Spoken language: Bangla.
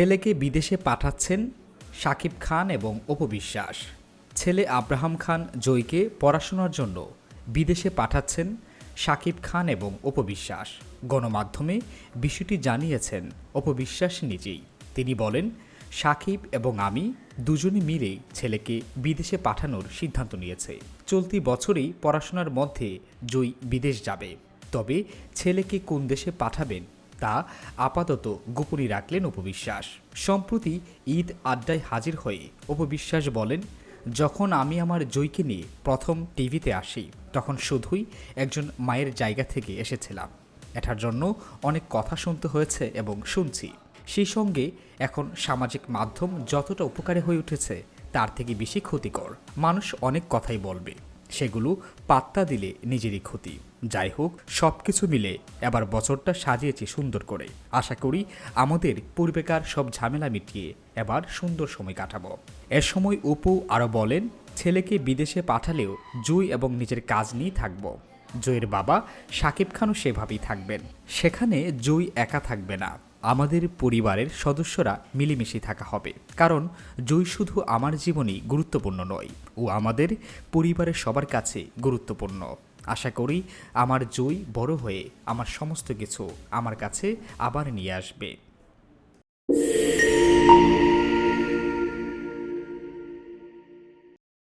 ছেলেকে বিদেশে পাঠাচ্ছেন সাকিব খান এবং অপবিশ্বাস ছেলে আব্রাহাম খান জয়কে পড়াশোনার জন্য বিদেশে পাঠাচ্ছেন শাকিব খান এবং অপবিশ্বাস গণমাধ্যমে বিষয়টি জানিয়েছেন অপবিশ্বাস নিজেই। তিনি বলেন, সাকিব এবং আমি দুজনে মিলে ছেলেকে বিদেশে পাঠানোর সিদ্ধান্ত নিয়েছে। চলতি বছরেই পড়াশোনার মধ্যে জয়ী বিদেশ যাবে। তবে ছেলেকে কোন দেশে পাঠাবেন তা আপাতত গোপনই রাখলেন উপবিশ্বাস। সম্প্রতি ঈদ আড্ডায় হাজির হয়ে উপবিশ্বাস বলেন, যখন আমি আমার জয়কে নিয়ে প্রথম টিভিতে আসি, তখন শুধুই একজন মায়ের জায়গা থেকে এসেছিলাম। এটার জন্য অনেক কথা শুনতে হয়েছে এবং শুনছি। সেই সঙ্গে এখন সামাজিক মাধ্যম যতটা উপকারী হয়ে উঠেছে, তার থেকে বেশি ক্ষতিকর। মানুষ অনেক কথাই বলবে। সেগুলো পাত্তা দিলে নিজেরই ক্ষতি। যাই হোক সব কিছু মিলে এবার বছরটা সাজিয়েছি সুন্দর করে। আশা করি আমাদের পূর্বেকার সব ঝামেলা মিটিয়ে এবার সুন্দর সময় কাটাবো। এ সময় অপু আরও বলেন, ছেলেকে বিদেশে পাঠালেও জুই এবং নিজের কাজ নিয়েই থাকব। জয়ের বাবা সাকিব খানও সেভাবেই থাকবেন। সেখানে জয় একা থাকবে না। আমাদের পরিবারের সদস্যরা মিলেমিশে থাকা হবে। কারণ জয় শুধু আমার জীবনই গুরুত্বপূর্ণ নয়, ও আমাদের পরিবারের সবার কাছে গুরুত্বপূর্ণ। আশা করি আমার জয় বড় হয়ে আমার সমস্ত কিছু আমার কাছে আবার নিয়ে আসবে।